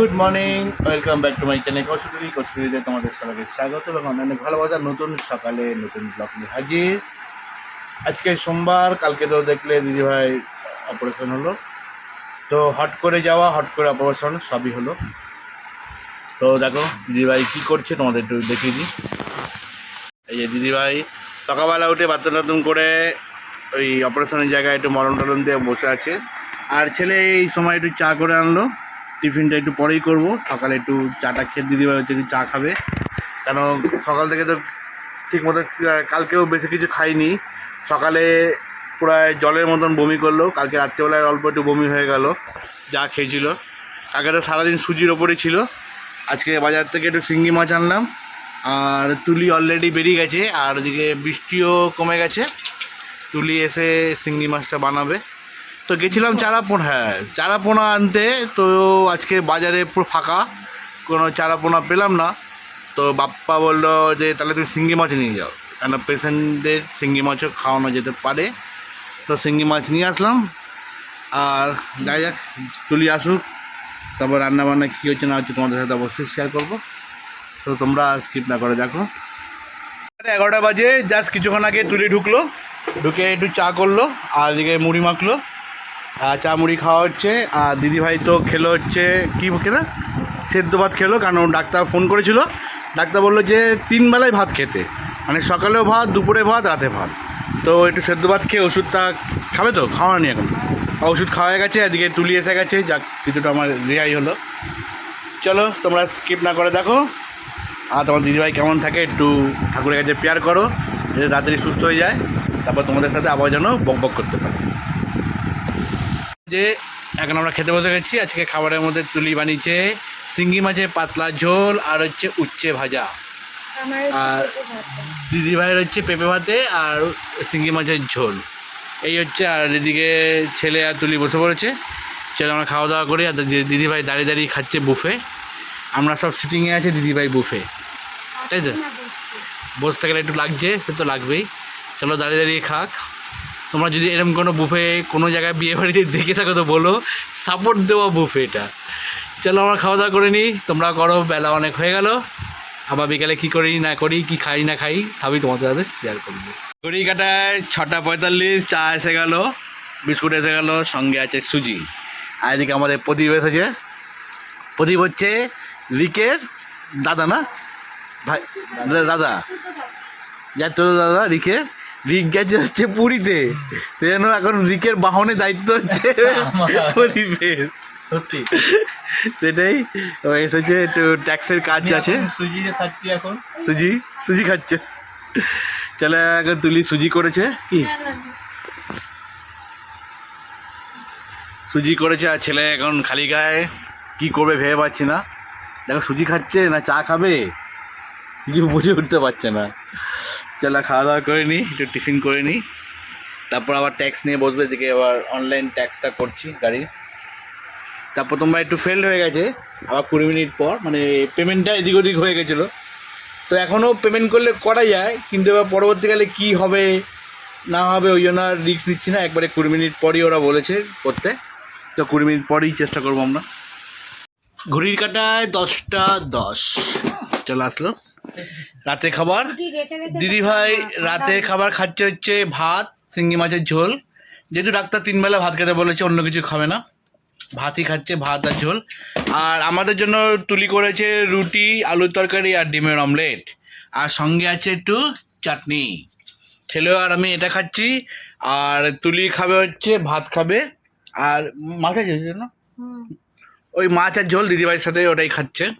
Good morning welcome back to my channel Kachuri কচুরিতে তোমাদের সবাইকে স্বাগত এবং অন্যান্য ভালোবাসা নতুন সকালে নতুন ব্লগ নিয়ে হাজির। আজকে সোমবার, কালকে তো দেখলে দিদিভাই অপারেশন হলো। তো হট করে যাওয়া, হট করে অপারেশন সবই হলো। তো দেখো দিদিভাই কী করছে তোমাদের একটু দেখিয়ে দিই। এই যে দিদিভাই সকালবেলা উঠে বাথরুম টাথরুম করে ওই অপারেশনের জায়গায় একটু মরম টরম দিয়ে বসে আছে। আর ছেলে এই সময় একটু চা করে আনলো। টিফিনটা একটু পরেই করব। সকালে একটু চাটা খেয়ে দিদিভাই হচ্ছে একটু চা খাবে। কেন সকাল থেকে তো ঠিক মতো কালকেও বেশি কিছু খাইনি। সকালে প্রায় জলের মতন বমি করল। কালকে রাত্রেবেলায় অল্প একটু বমি হয়ে গেল, যা খেয়েছিল। কালকে তো সারাদিন সুজির ওপরই ছিল। আজকে বাজার থেকে একটু শিঙ্গি মাছ আনলাম। আর তুলি অলরেডি বেরিয়ে গেছে, আর ওদিকে বৃষ্টিও কমে গেছে। তুলি এসে শিঙ্গি মাছটা বানাবে। তো গেছিলাম চারাপোনা হ্যাঁ চারাপোনা আনতে, তো আজকে বাজারে পুরো ফাঁকা, কোনো চারাপোনা পেলাম না। তো বাপ্পা বলল যে, তাহলে তুমি শিঙ্গি মাছ নিয়ে যাও। কেন পেশেন্টদের শিঙ্গি মাছও খাওয়ানো যেতে পারে। তো শিঙ্গি মাছ নিয়ে আসলাম। আর যাই যাক তুলি আসুক। তারপর রান্নাবান্না কী হচ্ছে না হচ্ছে তোমাদের সাথে অবশ্যই শেয়ার করব। তো তোমরা স্কিপ না করে দেখো। এগারোটা বাজে জাস্ট কিছুক্ষণ আগে তুলি ঢুকলো। ঢুকে একটু চা করল, আর এদিকে মুড়ি মাখলো। চা মুড়ি খাওয়া হচ্ছে, আর দিদিভাই তো খেলো হচ্ছে, কী খেলো? সেদ্ধ ভাত খেলো, কারণ ডাক্তার ফোন করেছিল। ডাক্তার বলল যে তিন বেলায় ভাত খেতে। মানে সকালেও ভাত, দুপুরে ভাত, রাতে ভাত। তো একটু সেদ্ধ ভাত খেয়ে ওষুধটা খাবে তো? খাওয়া নি এখন। ওষুধ খাওয়া গেছে, এদিকে তুলি এসে গেছে, যাক, কিছুটা আমার রেহাই হলো। চলো, তোমরা স্কিপ না করে দেখো। আর তোমার দিদিভাই কেমন থাকে, একটু ঠাকুরের কাছে পেয়ার করো, যাতে তাড়াতাড়ি সুস্থ হয়ে যায়। তারপর তোমাদের সাথে আবার যেন বক বক করতে পারে। যে এখন আমরা খেতে বসে গেছি। আজকে খাবারের মধ্যে তুলি বানিয়েছে শিঙ্গি মাছের পাতলা ঝোল আর হচ্ছে উচ্ছে ভাজা। আর দিদিভাইয়ের হচ্ছে পেঁপে ভাতে আর শিঙ্গি মাছের ঝোল। এই হচ্ছে আর এদিকে ছেলে আর তুলি বসে পড়েছে। চলো আমরা খাওয়া দাওয়া করি আর দিদি দিদিভাই দাঁড়িয়ে দাঁড়িয়ে খাচ্ছে বুফে। আমরা সব সিটিংয়ে আছে দিদিভাই বুফে। তাই তো? বসতে গেলে একটু লাগছে সে তো লাগবেই। চলো দাঁড়িয়ে দাঁড়িয়ে খাক। তোমরা যদি এরকম কোনো বুফে কোনো জায়গায় বিয়ে বাড়িতে দেখে থাকো তো বলো সাপোর্ট দেওয়া বুফে এটা। চলো আমরা খাওয়া দাওয়া করে নিই তোমরা করো বেলা অনেক হয়ে গেল। আবার বিকালে কী করি না করি কি খাই না খাই সবই তোমাদের সাথে শেয়ার করব। ঘড়ি কাটায় ছটা পঁয়তাল্লিশ চা এসে গেল বিস্কুট এসে গেল সঙ্গে আছে সুজি। আর এদিকে আমাদের প্রদীপ এসেছে। প্রদীপ হচ্ছে রিকের দাদা না? ভাই দাদা। দাদা। যার তো দাদা রিকে রিক গেছে হচ্ছে পুরীতে। সেজন্য এখন রিকের বাহনে দায়িত্ব হচ্ছে প্রদীপের সত্যি। সেটাই। এসেছে একটু ট্যাক্সের কাজ আছে। সুজি খাচ্ছি এখন। সুজি? সুজি খাচ্ছে। চলে এখন তুলি সুজি করেছে। কি? সুজি করেছে আর ছেলে এখন খালি গায়ে। কি করবে ভেবে পাচ্ছি না। দেখো সুজি খাচ্ছে না চা খাবে। কিছু বুঝে উঠতে পারছে না। চলো খাওয়া দাওয়া করে নিই একটু টিফিন করে নিই তারপর আবার ট্যাক্স নিয়ে বসবে, এদিকে আবার অনলাইন ট্যাক্সটা করছি গাড়ির। তারপর তোমরা একটু ফেল্ড হয়ে গেছে, আবার কুড়ি মিনিট পর মানে পেমেন্টটা এদিক ওদিক হয়ে গেছিল। তো এখনও পেমেন্ট করলে করা যায়, কিন্তু এবার পরবর্তীকালে কি হবে, না হবে, ওই জন্য আর রিস্ক নিচ্ছি না। একবারে কুড়ি মিনিট পরই ওরা বলেছে করতে। তো কুড়ি মিনিট পরেই চেষ্টা করব আমরা। ঘড়ির কাটায় দশটা দশ। চলে আসলো। রাতে খাবার। দিদি ভাই রাতে খাবার খাচ্ছে হচ্ছে ভাত শিঙ্গি মাছের ঝোল। যেহেতু ডাক্তার তিন বেলা ভাত খেতে বলেছে অন্য কিছু খাবে না। ভাতই খাচ্ছে ভাত আর ঝোল। আর আমাদের জন্য তুলি করেছে রুটি আলুর তরকারি আর ডিমের অমলেট। আর সঙ্গে আছে একটু চাটনি। ছেলেও আর আমি এটা খাচ্ছি। আর তুলি খাবে হচ্ছে ভাত খাবে। আর মাছ আছে জন্য? ওই মাছ আর ঝোল দিদিভাইয়ের সাথে ওটাই খাচ্ছে।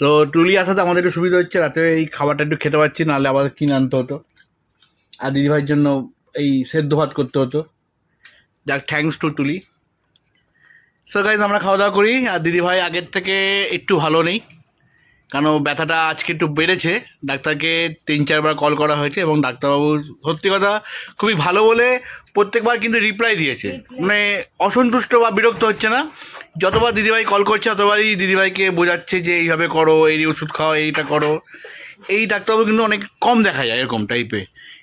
তো টুলি আসাতে আমাদের একটু সুবিধা হচ্ছে রাতে এই খাবারটা একটু খেতে পাচ্ছি নাহলে আবার কিনে আনতে হতো। আর দিদিভাইয়ের জন্য এই সেদ্ধ ভাত করতে হতো। যাক thanks to Tuli so guys আমরা খাওয়া দাওয়া করি আর দিদিভাই আগের থেকে একটু ভালো নেই কারণ ব্যথাটা আজকে একটু বেড়েছে। ডাক্তারকে তিন চারবার কল করা হয়েছে এবং ডাক্তারবাবু সত্যি কথা খুবই ভালো বলে প্রত্যেকবার কিন্তু রিপ্লাই দিয়েছে। মানে অসন্তুষ্ট বা বিরক্ত হচ্ছে না। যতবার দিদিভাই কল করছে, ততবারই দিদিভাইকে বোঝাচ্ছে যে এইভাবে করো, এই ওষুধ খাও, এইটা করো। এই ডাক্তারবাবু কিন্তু অনেক কম দেখা যায় এরকম টাইপে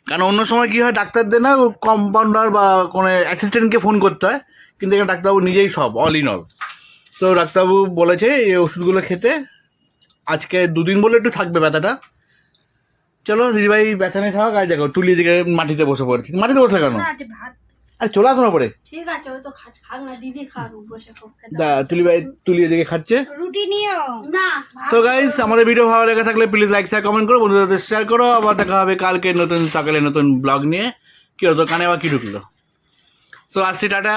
কারণ অন্য সময় কী হয়, ডাক্তারদের না কম্পাউন্ডার বা কোনো অ্যাসিস্ট্যান্টকে ফোন করতে হয়, কিন্তু এখানে ডাক্তারবাবু নিজেই সব অল ইন অল তো ডাক্তারবাবু বলেছে, এই ওষুধগুলো খেতে আজকে দুদিন বলে একটু থাকবে ব্যথাটা। চলো দিদিভাই ব্যথা নিয়ে থাকা কাজ দেখো তুলি দিকে মাটিতে বসে পড়েছি। মাটিতে বসে কেন? আর চলে আসো না পরে। ঠিক আছে ওই তো খাক খাক না দিদি খাক বসে খাক দা তুলি ভাই তুলি এদিকে খাচ্ছে। রুটি নিও। না সো গাইস আমাদের ভিডিও ভালো লেগে থাকলে প্লিজ লাইক শেয়ার কমেন্ট করো বন্ধুদের শেয়ার করো। আবার দেখা হবে কালকে নতুন সকালে নতুন ব্লগ নিয়ে। কি হতো কানে আবার কি ঢুকলো? সো আসছি টাটা।